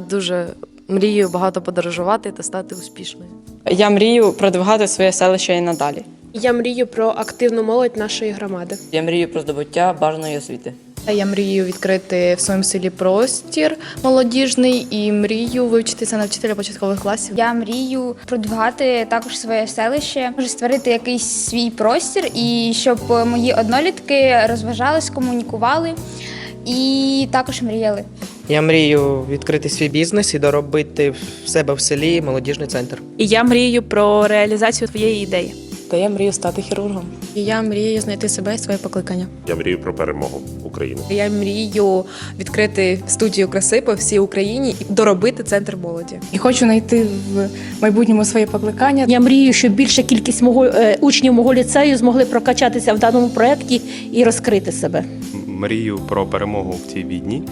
Дуже мрію багато подорожувати та стати успішною. Я мрію продвигати своє селище і надалі. Я мрію про активну молодь нашої громади. Я мрію про здобуття бажаної освіти. Я мрію відкрити в своєму селі простір молодіжний і мрію вивчитися на вчителя початкових класів. Я мрію продвигати також своє селище, може створити якийсь свій простір, і щоб мої однолітки розважались, комунікували і також мріяли. Я мрію відкрити свій бізнес і доробити в себе в селі молодіжний центр. І я мрію про реалізацію твоєї ідеї. Та я мрію стати хірургом. І я мрію знайти себе і своє покликання. Я мрію про перемогу України. Я мрію відкрити студію краси по всій Україні і доробити центр молоді. І хочу знайти в майбутньому своє покликання. Я мрію, щоб більша кількість мого е, учнів мого ліцею змогли прокачатися в даному проєкті і розкрити себе. Мрію про перемогу в цій війні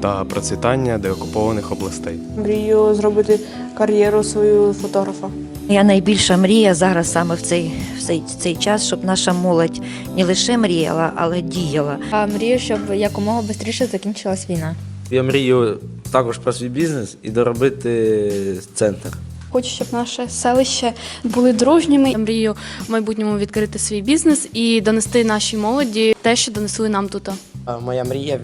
та процвітання деокупованих областей. Мрію зробити кар'єру свою фотографа. Я найбільша мрія зараз саме в цей, в цей, цей час, щоб наша молодь не лише мріяла, але діяла. А мрію, щоб якомога швидше закінчилась війна. Я мрію також про свій бізнес і доробити центр. Хочу, щоб наше селище були дружніми. Я мрію в майбутньому відкрити свій бізнес і донести нашій молоді те, що донесли нам тут. Моя мрія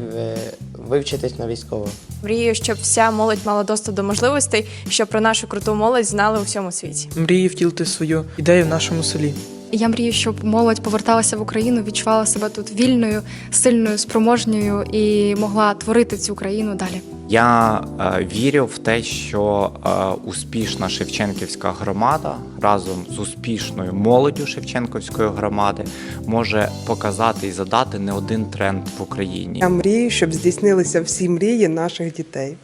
вивчитись на військово. Мрію, щоб вся молодь мала доступ до можливостей, щоб про нашу круту молодь знали у всьому світі. Мрію втілити свою ідею в нашому селі. Я мрію, щоб молодь поверталася в Україну, відчувала себе тут вільною, сильною, спроможньою і могла творити цю країну далі. Я е, вірю в те, що е, успішна Шевченківська громада разом з успішною молоддю Шевченківської громади може показати і задати не один тренд в Україні. Я мрію, щоб здійснилися всі мрії наших дітей.